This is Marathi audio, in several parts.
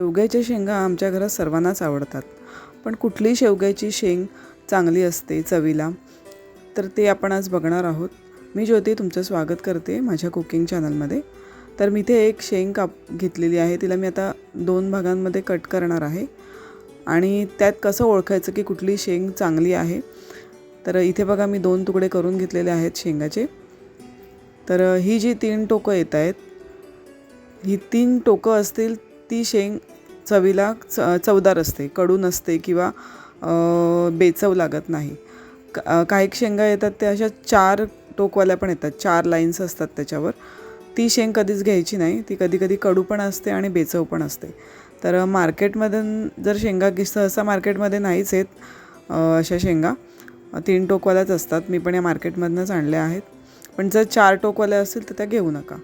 शेवग्याच्या शेंगा आमच्या घरात सर्वांनाच आवडतात. पण कुठली शेवग्याची शेंग चांगली असते चवीला तर ते आपण आज बघणार आहोत. मी ज्योती तुमचं स्वागत करते माझ्या कुकिंग चॅनलमध्ये. तर मी इथे एक शेंग काप घेतलेली आहे तिला मी आता दोन भागांमध्ये कट करणार आहे. आणि त्यात कसं ओळखायचं की कुठली शेंग चांगली आहे? तर इथे बघा मी दोन तुकडे करून घेतलेले आहेत शेंगाचे. तर ही जी तीन टोकं येत आहेत ही तीन टोकं असतील ती शेंग चवीला च चवदार असते कडू नसते किंवा बेचव लागत नाही. का काही शेंगा येतात त्या अशा चार टोकवाल्या पण येतात चार लाईन्स असतात त्याच्यावर. ती शेंग कधीच घ्यायची नाही ती कधी कधी कडू पण असते आणि बेचव पण असते. तर मार्केटमधून जर शेंगा घे सहसा मार्केटमध्ये नाहीच आहेत अशा शेंगा. तीन टोकवाल्याच असतात मी पण या मार्केटमधनंच आणल्या आहेत. पण जर चार टोकवाल्या असतील तर त्या घेऊ नका.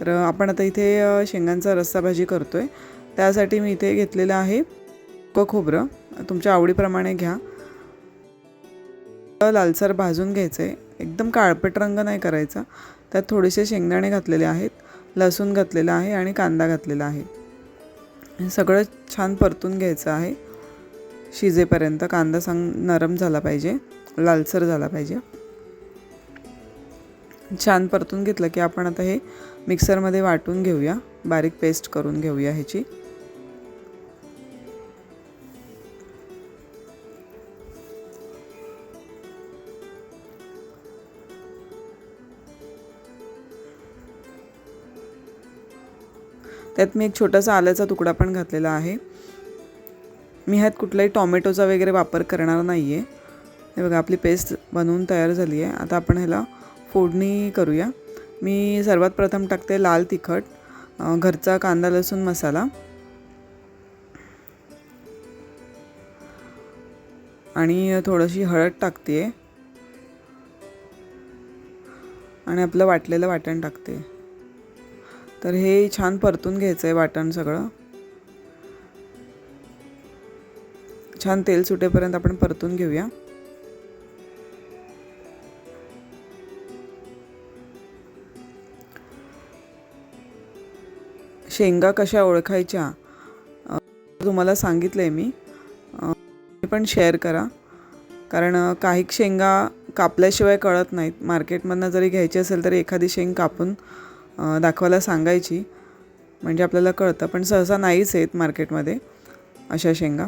तर आपण आता इथे शेंगांचा रस्सा भाजी करतो आहे त्यासाठी मी इथे घेतलेलं आहे को खोबरं. तुमच्या आवडीप्रमाणे घ्या. लालसर भाजून घ्यायचं आहे एकदम काळपट रंग नाही करायचा. त्यात थोडेसे शेंगदाणे घातलेले आहेत लसूण घातलेलं आहे आणि कांदा घातलेला आहे. सगळं छान परतून घ्यायचं आहे. शिजेपर्यंत कांदा सांग नरम झाला पाहिजे लालसर झाला पाहिजे. छान परतून घेतलं की आपण आता हे मिक्सरमध्ये वाटून घेऊया. बारीक पेस्ट करून घेऊया ह्याची. त्यात मी एक छोटासा आल्याचा तुकडा पण घातलेला आहे. मी ह्यात कुठलाही टॉमॅटोचा वगैरे वापर करणार नाही आहे हे बघा आपली पेस्ट बनवून तयार झाली आहे. आता आपण ह्याला फोडणी करूया. मी सर्वात प्रथम टाकते लाल तिखट घरचा कांदा लसूण मसाला. आणि थोडीशी हळद टाकते आणि आपलं वाटलेलं वाटण टाकते. तर हे छान परतून घ्यायचं आहे वाटण सगळं. छान तेल सुटेपर्यंत आपण परतून घेऊया. शेंगा कशा ओळखायच्या? तुम्हाला सांगितलं आहे मी पण शेअर करा. कारण काही शेंगा कापल्याशिवाय कळत नाहीत. मार्केटमधनं जरी घ्यायची असेल तरी एखादी शेंग कापून दाखवायला सांगायची. म्हणजे आपल्याला कळतं. पण सहसा नाहीच आहेत मार्केटमध्ये अशा शेंगा.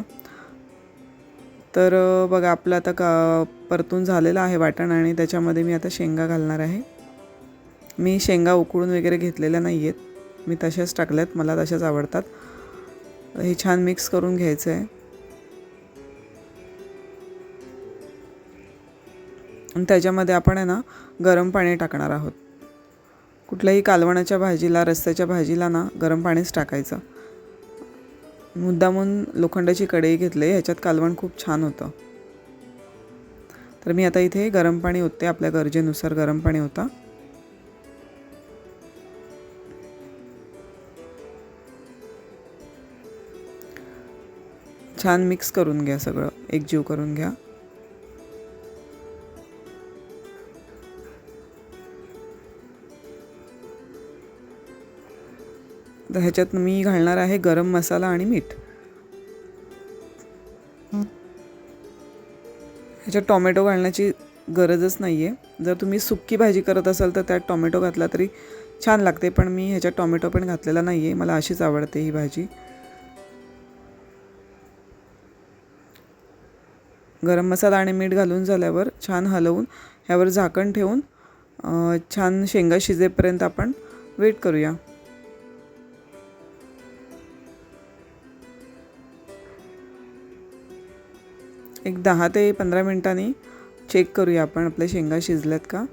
तर बघा आपलं आता का परतून झालेलं आहे वाटण आणि त्याच्यामध्ये मी आता शेंगा घालणार आहे. मी शेंगा उकळून वगैरे घेतलेल्या नाही आहेत. मी तशाच टाकल्यात. मला तशाच आवडतात. हे छान मिक्स करून घ्यायचं आहे. आणि त्याच्यामध्ये आपण आहे ना गरम पाणी टाकणार आहोत. कुठल्याही कालवणाच्या भाजीला रस्त्याच्या भाजीला ना गरम पाणीच टाकायचं. मुद्दामून लोखंडाची कढई घेतली ह्याच्यात कालवण खूप छान होतं. तर मी आता इथे गरम पाणी होते आपल्या गरजेनुसार गरम पाणी होता छान मिक्स करून घ्या सगळं एकजीव करून घ्या. तर ह्याच्यात मी घालणार आहे गरम मसाला आणि मीठ. ह्याच्यात टॉमॅटो घालण्याची गरजच नाही आहे जर तुम्ही सुक्की भाजी करत असाल तर त्यात टॉमॅटो घातला तरी छान लागते पण मी ह्याच्यात टॉमॅटो पण घातलेला नाही आहे मला अशीच आवडते ही भाजी. गरम मसाला आणि मीठ घालून झाल्यावर छान हलवून ह्यावर झाकण ठेवून छान शेंगा शिजेपर्यंत आपण वेट करूया. एक दहा ते पंधरा मिनटांनी चेक करूया आपण आपल्या शेंगा शिजल्यात का?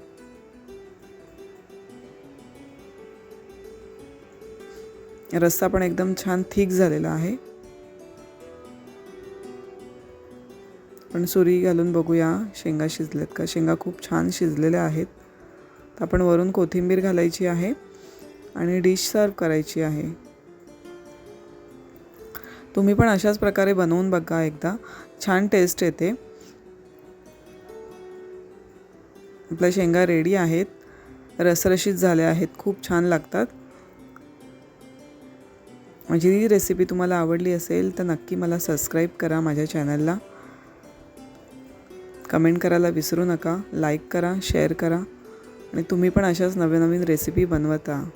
रस्सा पण एकदम छान थिक झालेला आहे. पण सुरी घालून बघूया शेंगा शिजल्यात का? शेंगा खूप छान शिजलेल्या आहेत. तर आपण वरून कोथिंबीर घालायची आहे आणि डिश सर्व करायची आहे. तुम्ही पण अशाच प्रकारे बनवून बघा एकदा. छान टेस्ट येते. आपल्या शेंगा रेडी आहेत. रसरशीत झाल्या आहेत. खूप छान लागतात. माझी ही रेसिपी तुम्हाला आवडली असेल तर नक्की मला सबस्क्राईब करा माझ्या चॅनलला कमेंट करायला विसरू नका. लाईक करा शेअर करा. आणि तुम्ही पण अशाच नवीन नवीन रेसिपी बनवता.